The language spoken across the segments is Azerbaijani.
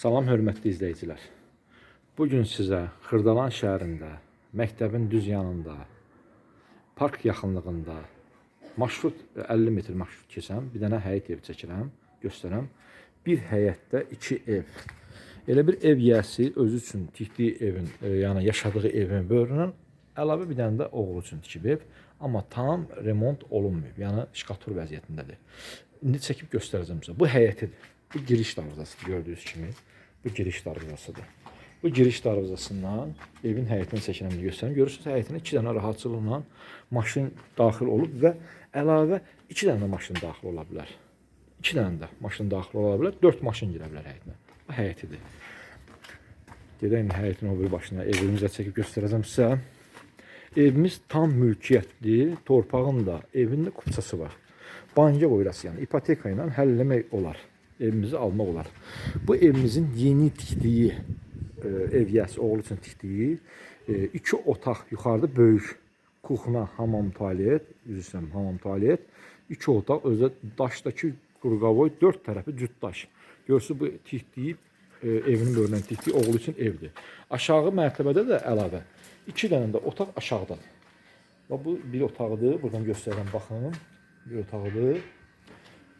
Salam hörmətli izləyicilər. Bu gün sizə Xırdalan şəhərində, məktəbin düz yanında, park yaxınlığında marşrut 50 metr marşrut keçən bir dənə həyət ev çəkirəm, göstərəm. Bir həyətdə iki ev. Elə bir ev yiyəsi özü üçün tikdiyi evin, e, yəni yaşadığı evin böyründən əlavə bir dənə də oğlu üçün tikib ev, amma tam remont olunmayıb. Yəni şkatur vəziyyətindədir. İndi çəkib göstərəcəm sizə. Bu həyətidir. Bu giriş darvazasıdır gördüyünüz kimi. Bu giriş darvazasıdır. Bu giriş darvazasından evin həyətini çəkirəm göstərim. Görürsünüz həyətinə iki dənə rahatçılıqla maşın daxil olub və əlavə iki dənə də maşın daxil ola bilər. İki dənə də maşın daxil ola bilər. Dörd maşın girə bilər həyətinə. Bu həyətidir. Gedək indi həyətin o biri başına evimizə çəkib göstərəcəm sizə. Evimiz tam mülkiyyətli, torpağın da, evin də kupçası var. Banka qoyulası, yəni ipoteka ilə həlləmək olar. Evimizi almaq olar. Bu evimizin yeni tikdiyi e, ev yəsi oğlu üçün tikdiyi e, iki otaq yuxarıda böyük kuxna, hamam, tualet, üzr istəyirəm, hamam, tualet, iki otaq, özü daşdakı qurqavoy, dörd tərəfi cüt daş. Görürsüz bu tikdiyi e, evinin böyründən tikdiyi oğlu üçün evdir. Aşağı mərtəbədə də əlavə iki dənə də otaq aşağıdadır. Və bu bir otaqdır. Buradan göstərirəm baxın. Bir otaqdır.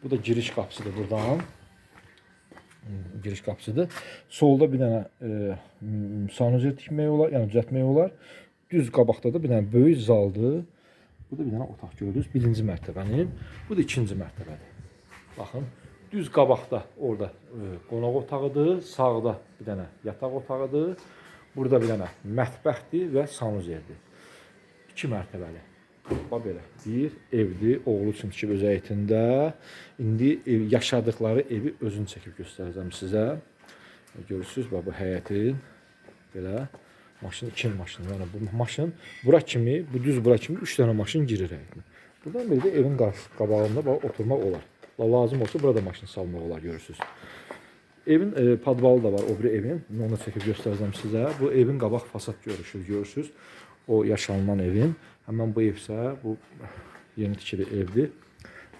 Bu da giriş qapısıdır buradan. Giriş qapısıdır. Solda bir dənə e, m, sanuzel tikmək olar, yəni düzəltmək olar. Düz qabaqda da bir dənə böyük zaldır. Bu da bir dənə otaq gördünüz. Birinci mərtəbənin. Bu da ikinci mərtəbədir. Baxın, düz qabaqda orada e, qonaq otağıdır, sağda bir dənə yataq otağıdır. Burada bir dənə mətbəxdir və sanuzeldir. 2 mərtəbəli. Bax belə. Bir evdir, oğlu üçün tikib öz həyətində. İndi ev, yaşadıkları evi özün çəkib göstərəcəm sizə. Görürsüz, bax bu həyətin belə maşın iki maşın, yəni bu maşın bura kimi, bu düz bura kimi 3 dənə maşın girir həyətinə. Buradan belə də evin qarşı qabağında bax oturmaq olar. La lazım olsa burada maşın salmaq olar görürsüz. Evin e, padvalı da var o biri evin. Onu da çəkib göstərəcəm sizə. Bu evin qabaq fasad görürsüz, görürsüz. O yaşanılan evin. Həmən bu ev isə bu yeni tikili evdir.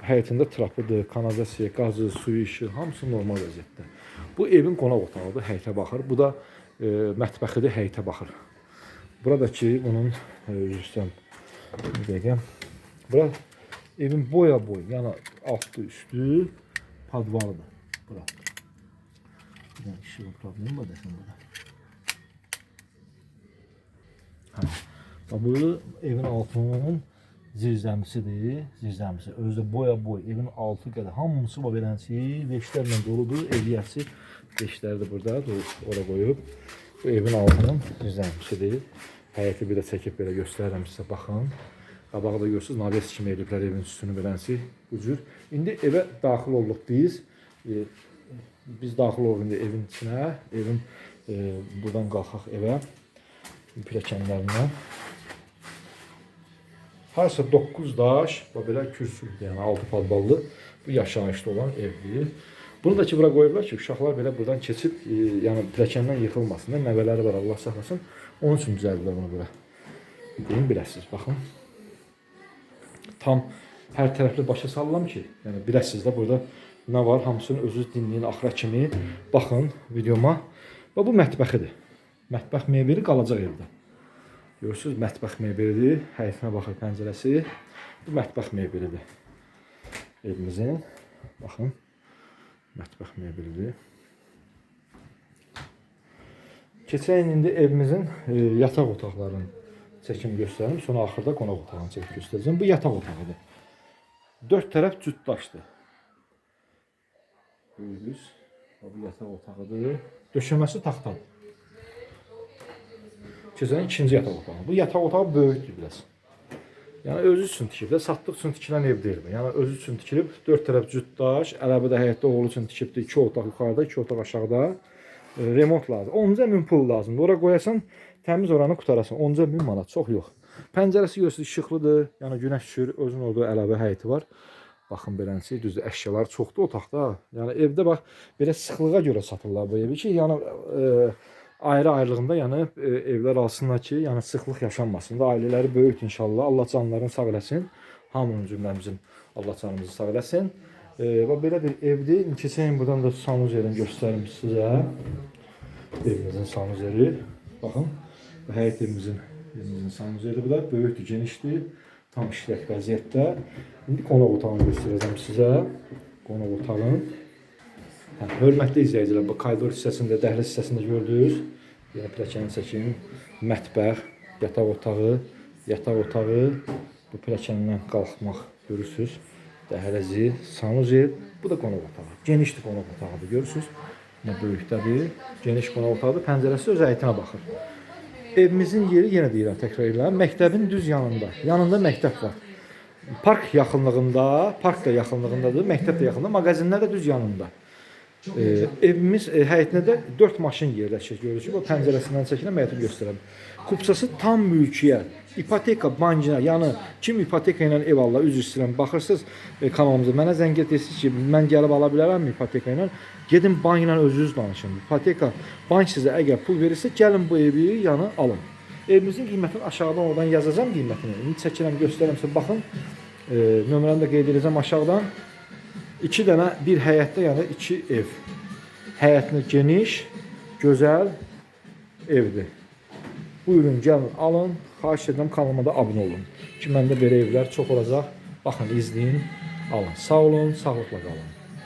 Həyətində trapıdır, kanalizasiya, qazı, suyu, işığı hamısı normal vəziyyətdə. Bu evin qonaq otağıdır, həyətə baxır. Bu da e, mətbəxidir, həyətə baxır. Buradakı bunun e, üstən bir dəqiqə. Bura evin boya boy, yəni altı üstü padvalıdır. Bura. Bir dənə işığı problemi var desən burada. Hə. Bax bu evin altının zirzəmisidir. Zirzəmisi. Özü də boya boy. Evin altı qədər hamısı var beləncə veşlərlə doludur. Eviyyəsi veşləri də burada ora qoyub. Bu evin altının zirzəmisidir. Həyəti bir də çəkib belə göstərirəm sizə baxın. Qabaqda görürsüz, naves kimi eliblər evin üstünü beləncə bu cür. İndi evə daxil olduq biz. E, biz daxil olduq indi evin içinə. Evin e, buradan qalxaq evə pilləkənlərindən. Harasa 9 daş, bax belə kürsüdür, yəni altı padballı bu yaşayışlı olan evdir. Bunu da ki bura qoyublar ki, uşaqlar belə buradan keçib, e, yəni pilləkəndən yıxılmasın. Nəvələri var, Allah saxlasın. Onun üçün düzəldiblər bunu bura. Deyim biləsiniz, baxın. Tam hər tərəfli başa salıram ki, yəni biləsiniz də burada nə var, hamısını özünüz dinləyin axıra kimi. Baxın videoma. Və bu mətbəxidir. Mətbəx mebeli qalacaq evdə. Görürsüz, mətbəx mebelidir. Həyətinə baxır pəncərəsi. Bu mətbəx mebelidir. Evimizin. Baxın. Mətbəx mebelidir. Keçən indi evimizin e, yataq otaqlarının çəkim göstərim. Sonra axırda qonaq otağını çəkib göstərəcəm. Bu yataq otağıdır. Dörd tərəf cüt daşdır. Görürsüz. Bu yataq otağıdır. Döşəməsi taxtadır. Keçən ikinci yataq otağı. Bu yataq otağı böyükdür biraz. Yəni özü üçün tikilib də, satdıq üçün tikilən ev deyil bu. Yəni özü üçün tikilib, dörd tərəf cüt daş, əlavə də həyətdə oğlu üçün tikibdi, iki otaq yuxarıda, iki otaq aşağıda. E, remont lazım. 10 min pul lazımdır. Ora qoyasan, təmiz oranı qutarasan. 10 min manat, çox yox. Pəncərəsi görürsüz işıqlıdır. Yəni günəş düşür, özünün orada əlavə həyəti var. Baxın beləncə, düzdür, əşyalar çoxdur otaqda. Yəni evdə bax belə sıxlığa görə satırlar bu evi ki, yəni e, ayrı-ayrılığında yəni e, evlər alsınlar ki, yəni sıxlıq yaşanmasın da ailələri böyükdür inşallah. Allah canlarını sağ eləsin. Hamının cümləmizin Allah canımızı sağ eləsin. E, bax belə bir evdir. Keçən buradan da sanuzerini göstərim sizə. Evimizin sanuzeri. Baxın. Bu həyət evimizin evimizin sanuzeri bu da böyükdür, genişdir. Tam işlək vəziyyətdə. İndi qonaq otağını göstərəcəm sizə. Qonaq otağın. Hə, hörmətli izləyicilər, bu koridor hissəsində, dəhliz hissəsində gördünüz. Yəni pilləkəni çəkim. Mətbəx, yataq otağı, yataq otağı. Bu pilləkəndən qalxmaq görürsüz. Dəhlizi, sanuzel. Bu da qonaq otağı. Genişdir qonaq otağıdır, görürsüz. Nə böyükdədir. Geniş qonaq otağıdır. Pəncərəsi öz həyətinə baxır. Evimizin yeri yenə deyirəm, təkrar edirəm. Məktəbin düz yanında. Yanında məktəb var. Park yaxınlığında, park da yaxınlığındadır, məktəb də yaxınında, mağazinlər də düz yanında. E, evimiz e, həyətində də 4 maşın yerləşir. Görürsüz, bu pəncərəsindən çəkilən həyəti göstərəm. Kupçası tam mülkiyyət. İpoteka bankına, yəni kim ipoteka ilə ev alırlar, üzr istəyirəm. Baxırsınız e, kanalımıza mənə zəng edirsiniz ki, mən gəlib ala bilərəmmi ipoteka ilə? Gedin bank ilə özünüz danışın. İpoteka bank sizə əgər pul verirsə, gəlin bu evi yəni alın. Evimizin qiymətini aşağıdan oradan yazacağam qiymətini. İndi çəkirəm, göstərirəm sizə. Baxın, e, nömrəni də qeyd edəcəm aşağıdan. 2 dənə bir həyətdə, yəni 2 ev. Həyətini geniş, gözəl evdir. Buyurun, gəlin, alın. Xahiş edirəm kanalıma da abunə olun. Ki məndə belə evlər çox olacaq. Baxın, izləyin, alın. Sağ olun, sağlıqla qalın.